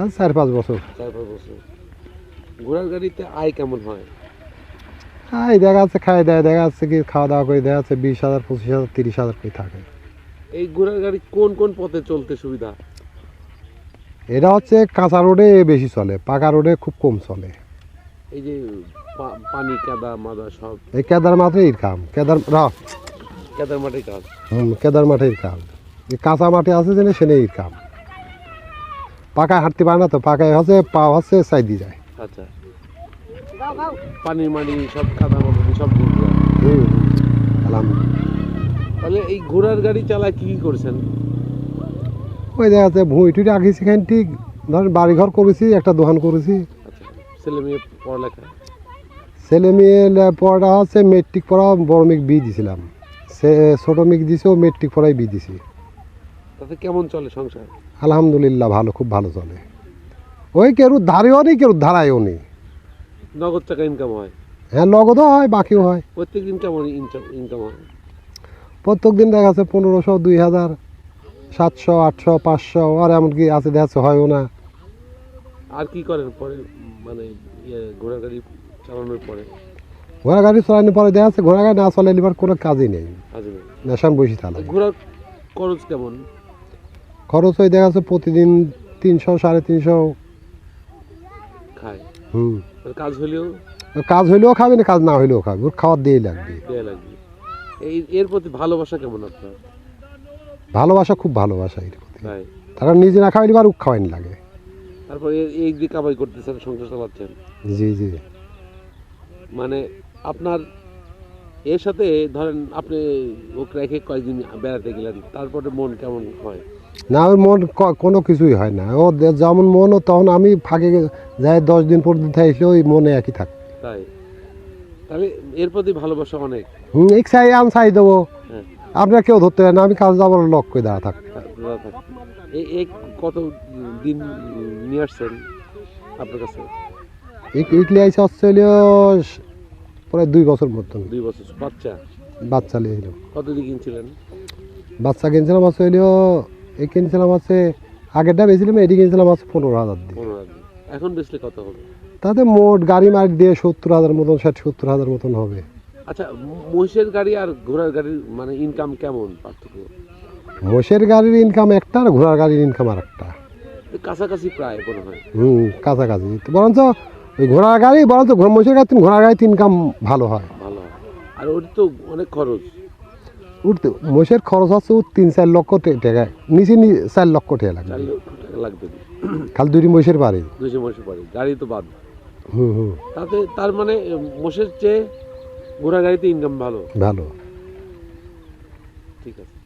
আর চার পাঁচ বছর। চার পাঁচ বছর। ঘোড়ার গাড়িতে আয় কেমন হয়? হ্যাঁ এই দেখা যাচ্ছে খাই দেয় দেখা যাচ্ছে কি খাওয়া দাওয়া করে দেখা যাচ্ছে বিশ হাজার পঁচিশ হাজার তিরিশ হাজার করে থাকে। এই ঘোড়ার গাড়ি কোন কোন পথে চলতে সুবিধা? এটা হচ্ছে কাঁচা রোডে বেশি চলে পাকা রোডে খুব কম চলে। এই যে পানি কাদা মাদা সব। এই কেদার মাঠে এর কাম কেদার কেদার মাটির কাজ। হুম কেদার মাঠে এর কাম কাঁচা মাঠে আছে যেন সেনে কাম। পাকায় হাঁটতে পারে না তো পাকায় হচ্ছে পা হচ্ছে সাই দিয়ে যায়। আচ্ছা। পানি মানি সব কাদা মাটি সব হুম তাহলে এই ঘোড়ার গাড়ি চালায় কি কি করেছেন? ওই দেখা যাচ্ছে ভুঁই টুই রাখিছি খান ঠিক। ধরেন বাড়িঘর করেছি একটা দোকান করেছি। আচ্ছা ছেলে মেয়ে পড়ালেখা? ছেলে মেয়ে লে- পড়া হচ্ছে মেট্রিক পড়া বড় মেঘ বি দিছিলাম। সে ছোটো মেঘ দিছে ও মেট্রিক পড়াই বি দিছি। তাতে কেমন চলে সংসার? আলহামদুলিল্লাহ ভালো খুব ভালো চলে। ওই কেউ ধারেও নেই কেউ ধারায়ও নেই। নগদ টাকা ইনকাম হয়? হ্যাঁ নগদও হয় বাকিও হয়। প্রত্যেক দিন কেমন ইনকাম হয়? প্রত্যেক দিন দেখা যাচ্ছে পনেরোশো দুই হাজার সাতশো আটশো পাঁচশো আর এমনকি আছে দেখা যাচ্ছে হয়ও না। আর কি করেন পরে মানে ইয়ে ঘোড়ার গাড়ি চালানোর পরে? ঘোড়া গাড়ি চালানোর পরে দেখা যাচ্ছে ঘোড়া গাড়ি না চলে এবার কোনো কাজই নেই। নেশান বসে ঘোড়ার খরচ কেমন? খরচ হয়ে দেখা যাচ্ছে প্রতিদিন তিনশো সাড়ে তিনশো। খায়? হুম। আর কাজ হলেও? কাজ হইলেও খাবে না কাজ না হইলেও খাবে। ওর খাওয়ার দিয়েই লাগবে। দেয়া লাগবে। এই এর প্রতি ভালোবাসা কেমন আপনার? ভালোবাসা খুব ভালোবাসা এর প্রতি। তারা নিজে না খাওয়াইলে আর ও খাওয়াইনি লাগে। তারপর এই দিকে কামাই করতেছেন সংসার চালাচ্ছেন। জি জি। মানে আপনার এর সাথে ধরেন আপনি ওকে রেখে কয়েকদিন বেড়াতে গেলেন তারপরে মন কেমন হয়? না ওর মন কোনো কিছুই হয় না। ও যেমন মন ও তখন আমি ফাঁকে যাই দশ দিন পর্যন্ত থাকলে ওই মনে একই থাকে। তাই? তাহলে এর প্রতি ভালোবাসা অনেক। হুম এক চাই আম চাই দেবো। হ্যাঁ। আপনার কেউ ধরতে পারে না আমি কাজ যাবার লক করে দাঁড়া থাক। এই এই কত দিন নিয়ে আসছেন আপনার কাছে? ইকলি আইসে অস্ট্রেলিয়া প্রায় দুই বছর মতন। দুই বছর বাচ্চা? বাচ্চা নিয়ে এলো। কত দিয়ে কিনছিলেন? বাচ্চা কিনছিলাম অস্ট্রেলিয়া এই কিনছিলাম আছে আগেরটা বেছিলাম এটি কিনছিলাম আছে পনেরো হাজার দিয়ে। পনেরো দিন এখন বেচলে কত হবে? তাতে মোট গাড়ি মারি দিয়ে সত্তর হাজার মতন ষাট সত্তর হাজার মতন হবে। আচ্ছা মহিষের গাড়ি আর ঘোড়ার গাড়ির মানে ইনকাম কেমন পার্থক্য? মোষের গাড়ির ইনকাম একটা আর ঘোড়ার গাড়ির ইনকাম আর একটা। কাছাকাছি প্রায় মনে হয়। হুম কাছাকাছি। বরঞ্চ ওই ঘোড়ার গাড়ি বরঞ্চ মোষের গাড়ি ঘোড়ার গাড়িতে ইনকাম ভালো হয়। ভালো আর ওর তো অনেক খরচ। উঠতে মোষের খরচ হচ্ছে ও তিন চার লক্ষ টাকা। নিচে চার লক্ষ টাকা লাগবে। লাগবে। খালি দুটি মোষের বাড়ি। দুশো মহিষে পড়ে গাড়ি তো বাদ। হুম হুম। তাতে তার মানে মোষের চেয়ে ঘোড়া গাড়িতে ইনকাম ভালো। ভালো। ঠিক আছে।